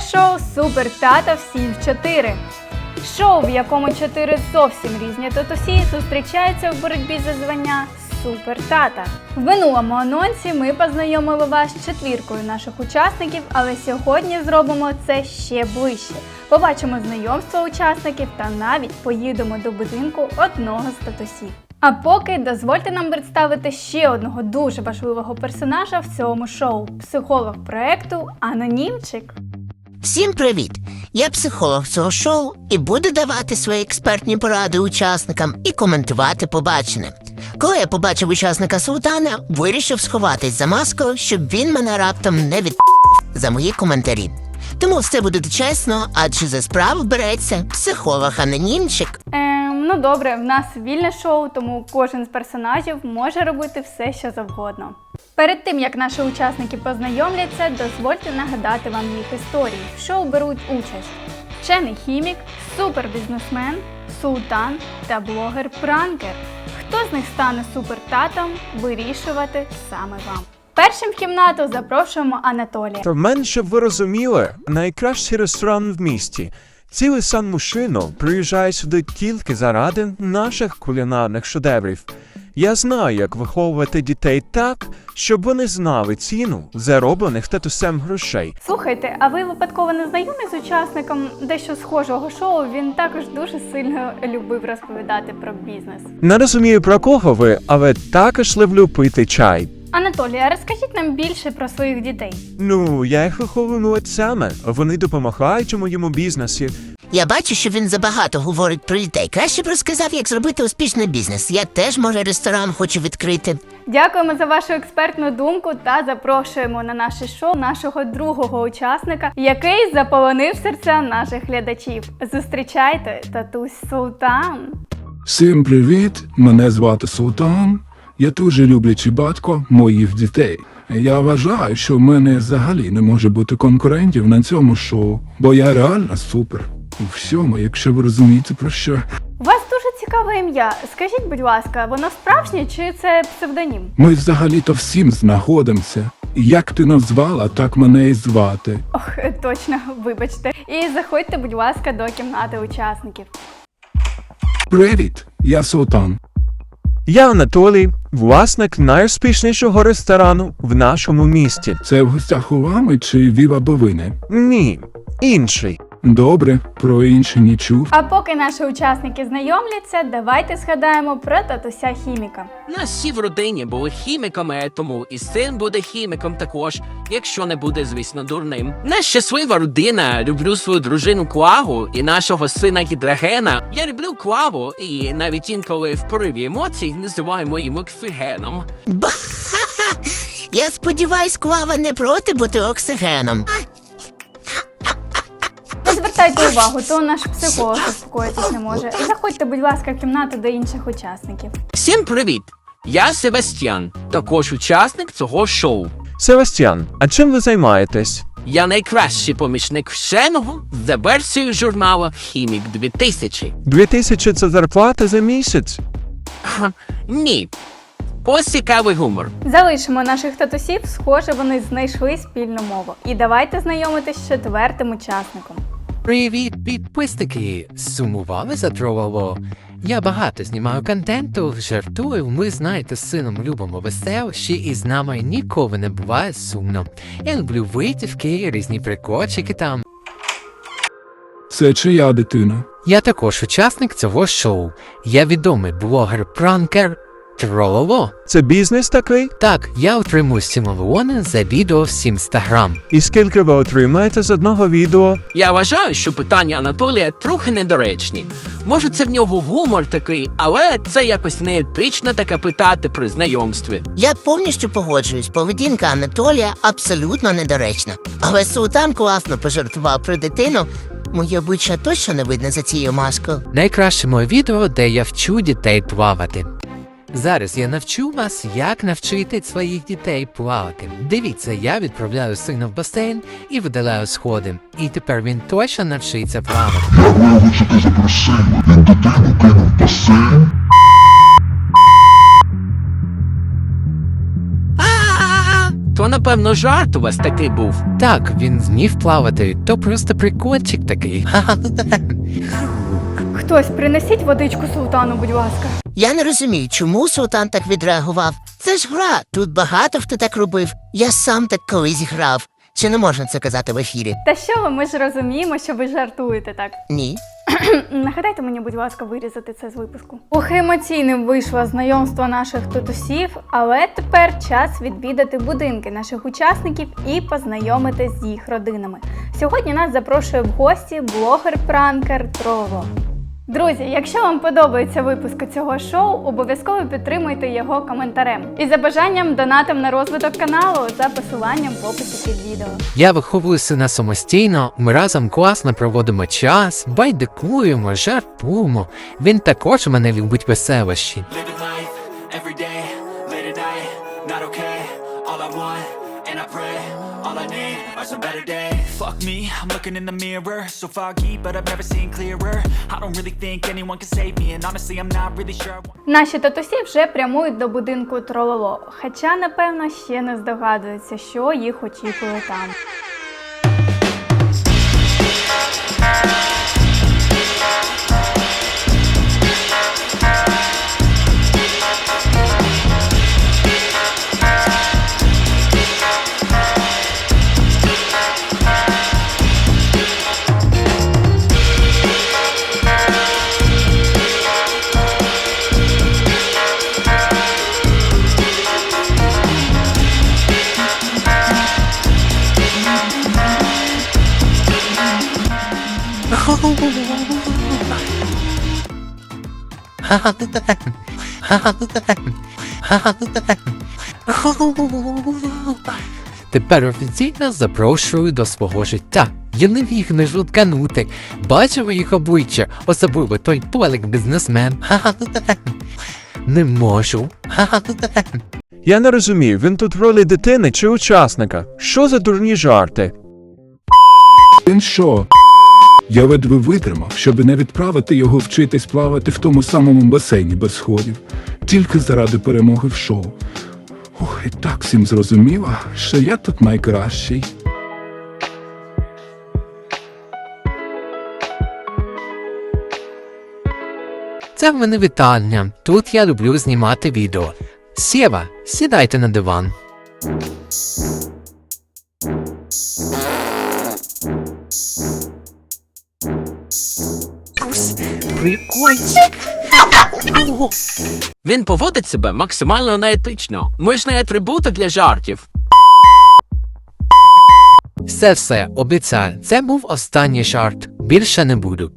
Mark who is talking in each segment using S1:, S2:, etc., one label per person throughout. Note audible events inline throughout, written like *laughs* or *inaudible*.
S1: Шоу Супер Тата всім в 4. Шоу, в якому чотири зовсім різні татусі зустрічаються в боротьбі за звання Супер Тата. В минулому анонсі ми познайомили вас з четвіркою наших учасників, але сьогодні зробимо це ще ближче. Побачимо знайомство учасників та навіть поїдемо до будинку одного з татусів. А поки дозвольте нам представити ще одного дуже важливого персонажа в цьому шоу психолог проекту Анонімчик.
S2: Всім привіт! Я психолог цього шоу і буду давати свої експертні поради учасникам і коментувати побачене. Коли я побачив учасника Султана, вирішив сховатись за маскою, щоб він мене раптом не від за мої коментарі. Тому все буде чесно, адже за справу береться психолог-анонімчик.
S1: Ну добре, в нас вільне шоу, тому кожен з персонажів може робити все, що завгодно. Перед тим як наші учасники познайомляться, дозвольте нагадати вам їх історії. В шоу беруть участь вчений хімік, супербізнесмен, султан та блогер-пранкер. Хто з них стане супертатом, вирішувати саме вам. Першим в кімнату запрошуємо Анатолія.
S3: Мене, щоб ви розуміли, найкращий ресторан в місті. Цілий сан Мушино приїжджає сюди тільки заради наших кулінарних шедеврів. Я знаю, як виховувати дітей так, щоб вони знали ціну зароблених татусем грошей.
S1: Слухайте, а ви випадково не знайомі з учасником дещо схожого шоу? Він також дуже сильно любив розповідати про бізнес.
S3: Не розумію про кого ви, але також люблю пити чай.
S1: Анатолія, розкажіть нам більше про своїх дітей.
S3: Ну, я їх виховую отцями. Вони допомагають у моєму бізнесі.
S2: Я бачу, що він забагато говорить про дітей. Краще б розказав, як зробити успішний бізнес. Я теж, може, ресторан хочу відкрити.
S1: Дякуємо за вашу експертну думку та запрошуємо на наше шоу нашого другого учасника, який заполонив серця наших глядачів. Зустрічайте татусь Султан.
S4: Всім привіт! Мене звати Султан. Я дуже люблячий батько моїх дітей. Я вважаю, що в мене взагалі не може бути конкурентів на цьому шоу, бо я реально супер. У всьому, якщо ви розумієте про що.
S1: У вас дуже цікаве ім'я. Скажіть, будь ласка, воно справжнє чи це псевдонім?
S4: Ми взагалі-то всім знаходимося. Як ти назвала, так мене і звати.
S1: Ох, точно, вибачте. І заходьте, будь ласка, до кімнати учасників.
S4: Привіт, я Султан.
S3: Я Анатолій, власник найуспішнішого ресторану в нашому місті.
S4: Це в гостях у вами чи Віва Бовини?
S3: Ні, інший.
S4: Добре, про інше не чув.
S1: А поки наші учасники знайомляться, давайте згадаємо про татуся хіміка.
S5: Нас всі в родині були хіміками, тому і син буде хіміком також, якщо не буде, звісно, дурним. Наша щаслива родина. Люблю свою дружину Клаву і нашого сина Гідрогена. Я люблю Клаву і навіть інколи в пориві емоцій називаємо їм оксигеном.
S2: Ба! *laughs* Я сподіваюсь, Клава не проти бути оксигеном.
S1: Звертайте увагу, то наш психолог заспокоїтись не може. Заходьте, будь ласка, в кімнату до інших учасників.
S5: Всім привіт! Я Себастьян, також учасник цього шоу.
S3: Севастьян, а чим ви займаєтесь?
S5: Я найкращий помічник вченого за версією журналу Хімік 2000.
S3: 2000 – це зарплата за місяць.
S5: Ха, Ні. Ось цікавий гумор.
S1: Залишимо наших татусів, схоже, вони знайшли спільну мову. І давайте знайомитись з четвертим учасником.
S6: Привіт, підписники! Сумували за трололо? Я багато знімаю контенту, жартую. Ми знаєте, з сином любимо веселощі, і з нами ніколи не буває сумно. Я люблю витівки, різні прикольчики там.
S4: Це чия дитина?
S6: Я також учасник цього шоу. Я відомий блогер-пранкер Трололо.
S3: Це бізнес такий?
S6: Так, я отримую 7 мільйони за відео в інстаграм.
S3: І скільки ви отримаєте з одного відео?
S5: Я вважаю, що питання Анатолія трохи недоречні. Може, це в нього гумор такий, але це якось неетично таке питати при знайомстві.
S2: Я повністю погоджуюсь, поведінка Анатолія абсолютно недоречна. Але султан класно пожартував про дитину. Моє обличчя точно не видно за цією маскою.
S6: Найкраще моє відео, де я вчу дітей плавати. Зараз я навчу вас, як навчити своїх дітей плавати. Дивіться, я відправляю сина в басейн і видаляю сходи. І тепер він точно навчиться плавати.
S7: Як вилучити запросили, він дитину кинув в басейн.
S5: То, напевно, жарт у вас такий був.
S6: Так, він вмів плавати, то просто прикольчик такий. *laughs*
S1: Хтось принесіть водичку султану, будь ласка.
S2: Я не розумію, чому султан так відреагував. Це ж гра, тут багато хто так робив. Я сам так колись грав. Чи не можна це казати в ефірі?
S1: Та що ви, ми ж розуміємо, що ви жартуєте так.
S2: Ні.
S1: Нагадайте мені, будь ласка, вирізати це з випуску. Ох, емоційним вийшло знайомство наших тутусів, але тепер час відвідати будинки наших учасників і познайомитись з їх родинами. Сьогодні нас запрошує в гості блогер-пранкер Трово. Друзі, якщо вам подобається випуск цього шоу, обов'язково підтримуйте його коментарем. І за бажанням донатом на розвиток каналу за посиланням в описі під відео.
S6: Я виховую сина самостійно, ми разом класно проводимо час, байдикуємо, жартуємо. Він також мене любить веселощі.
S8: Are some better days. Fuck me, I'm looking in the mirror, so foggy, but I've never seen clearer. I don't really think anyone can save me, and honestly, I'm not really sure.
S1: Наші татусі вже прямують до будинку Трололо, хоча, напевно, ще не здогадуються, що їх очікує там.
S6: Тепер офіційно запрошую до свого життя. Я не міг не жутканути. Бачив їх обличчя, особливо той полик бізнесмен. Не можу.
S3: Я не розумію, він тут в ролі дитини чи учасника. Що за дурні жарти?
S4: Він що? Я ледве витримав, щоб не відправити його вчитись плавати в тому самому басейні без сходів, тільки заради перемоги в шоу. Ох, і так всім зрозуміло, що я тут найкращий.
S6: Це в мене вітання. Тут я люблю знімати відео. Сєва, сідайте на диван. Прикольчик.
S5: Він поводить себе максимально неетично. Ми ж не атрибути для жартів.
S6: Все все, обіцяю, це був останній жарт. Більше не буду.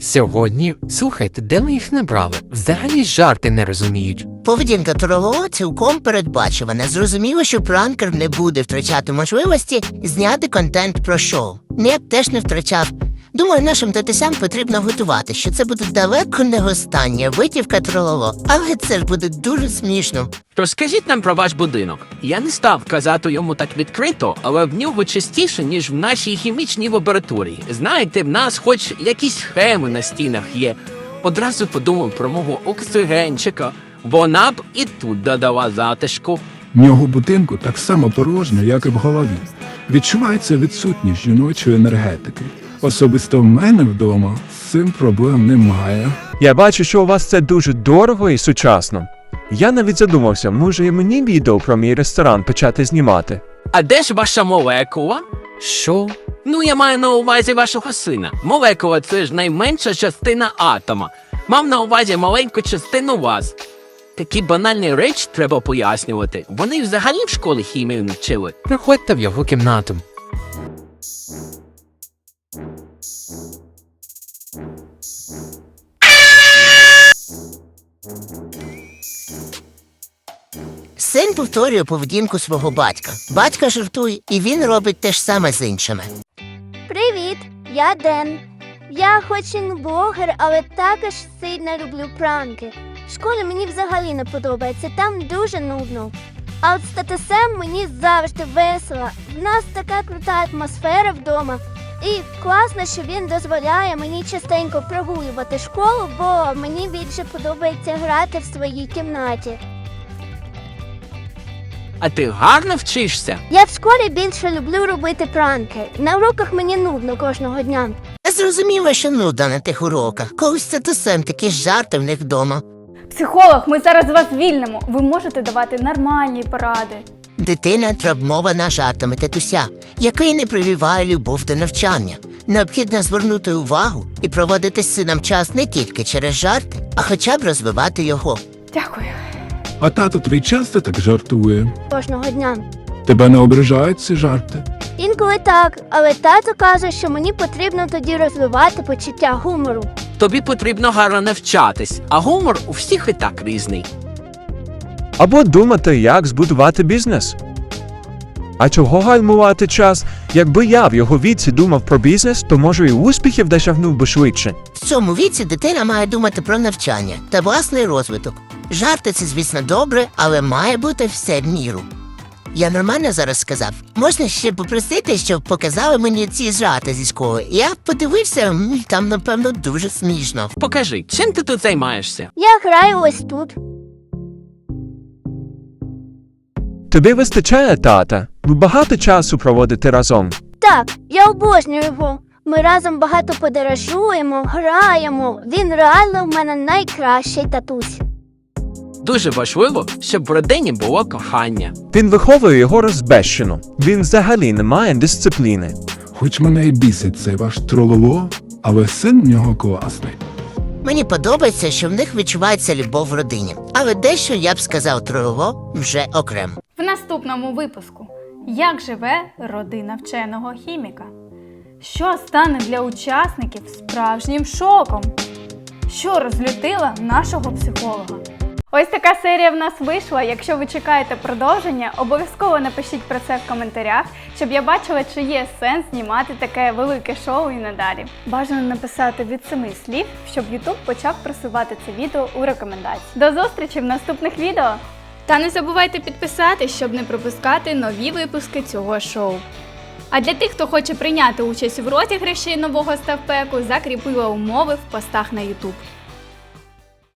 S6: Сьогодні, слухайте, де ми їх не брали? Взагалі жарти не розуміють.
S2: Поведінка Трололо цілком передбачувана. Зрозуміло, що пранкер не буде втрачати можливості зняти контент про шоу. Б теж не втрачав. Думаю, нашим татусям потрібно готувати, що це буде далеко не остання витівка Трололо, але це ж буде дуже смішно.
S5: Розкажіть нам про ваш будинок. Я не став казати йому так відкрито, але в нього частіше, ніж в нашій хімічній лабораторії. Знаєте, в нас хоч якісь схеми на стінах є. Одразу подумав про мого оксигенчика. Вона б і тут додала затишку.
S4: В нього будинку так само порожньо, як і в голові. Відчувається відсутність жіночої енергетики. Особисто в мене вдома з цим проблем немає.
S3: Я бачу, що у вас це дуже дорого і сучасно. Я навіть задумався, може і мені відео про мій ресторан почати знімати.
S5: А де ж ваша молекула?
S6: Що?
S5: Ну, я маю на увазі вашого сина. Молекула це ж найменша частина атома. Мав на увазі маленьку частину вас. Такі банальні речі треба пояснювати. Вони взагалі в школі хімію не вчили.
S6: Приходьте в його кімнату.
S2: Повторює поведінку свого батька. Батька жартує, і він робить те ж саме з іншими.
S9: Привіт, я Ден. Я хоч і не блогер, але також сильно люблю пранки. В школі мені взагалі не подобається, там дуже нудно. А от з татусем мені завжди весело. В нас така крута атмосфера вдома. І класно, що він дозволяє мені частенько прогулювати школу, бо мені більше подобається грати в своїй кімнаті.
S5: А ти гарно вчишся?
S9: Я в школі більше люблю робити пранки. На уроках мені нудно кожного дня.
S2: Зрозуміло, що нуда на тих уроках. Когось це тусем такі жарти в них вдома.
S1: Психолог, ми зараз вас звільнимо. Ви можете давати нормальні поради.
S2: Дитина травмована жартами татуся, який не привіває любов до навчання. Необхідно звернути увагу і проводити з сином час не тільки через жарти, а хоча б розвивати його.
S1: Дякую.
S4: А тато твій часто так жартує.
S9: Кожного дня.
S4: Тебе не ображають ці жарти?
S9: Інколи так, але тато каже, що мені потрібно тоді розвивати почуття гумору.
S5: Тобі потрібно гарно навчатись, а гумор у всіх і так різний.
S3: Або думати, як збудувати бізнес. А чого гальмувати час? Якби я в його віці думав про бізнес, то може і успіхів досягнув би швидше.
S2: В цьому віці дитина має думати про навчання та власний розвиток. Жарти це, звісно, добре, але має бути все в міру. Я нормально зараз сказав. Можна ще попросити, щоб показали мені ці жарти зі школи. Я подивився, м, там, напевно, дуже смішно.
S5: Покажи, чим ти тут займаєшся?
S9: Я граю ось тут.
S3: Тобі вистачає тата. Ви багато часу проводите разом.
S9: Так, я обожнюю його. Ми разом багато подорожуємо, граємо. Він реально в мене найкращий татусь.
S5: Дуже важливо, щоб в родині було кохання.
S3: Він виховує його розбещено. Він взагалі не має дисципліни.
S4: Хоч мене і бісить цей ваш трололо, але син в нього класний.
S2: Мені подобається, що в них відчувається любов в родині. Але дещо я б сказав тролово вже окремо.
S1: В наступному випуску Як живе родина вченого хіміка? Що стане для учасників справжнім шоком? Що розлютила нашого психолога? Ось така серія в нас вийшла. Якщо ви чекаєте продовження, обов'язково напишіть про це в коментарях, щоб я бачила, чи є сенс знімати таке велике шоу і надалі. Бажано написати від семи слів, щоб YouTube почав просувати це відео у рекомендації. До зустрічі в наступних відео! Та не забувайте підписатись, щоб не пропускати нові випуски цього шоу. А для тих, хто хоче прийняти участь в розіграші нового ставпеку, закріпила умови в постах на YouTube.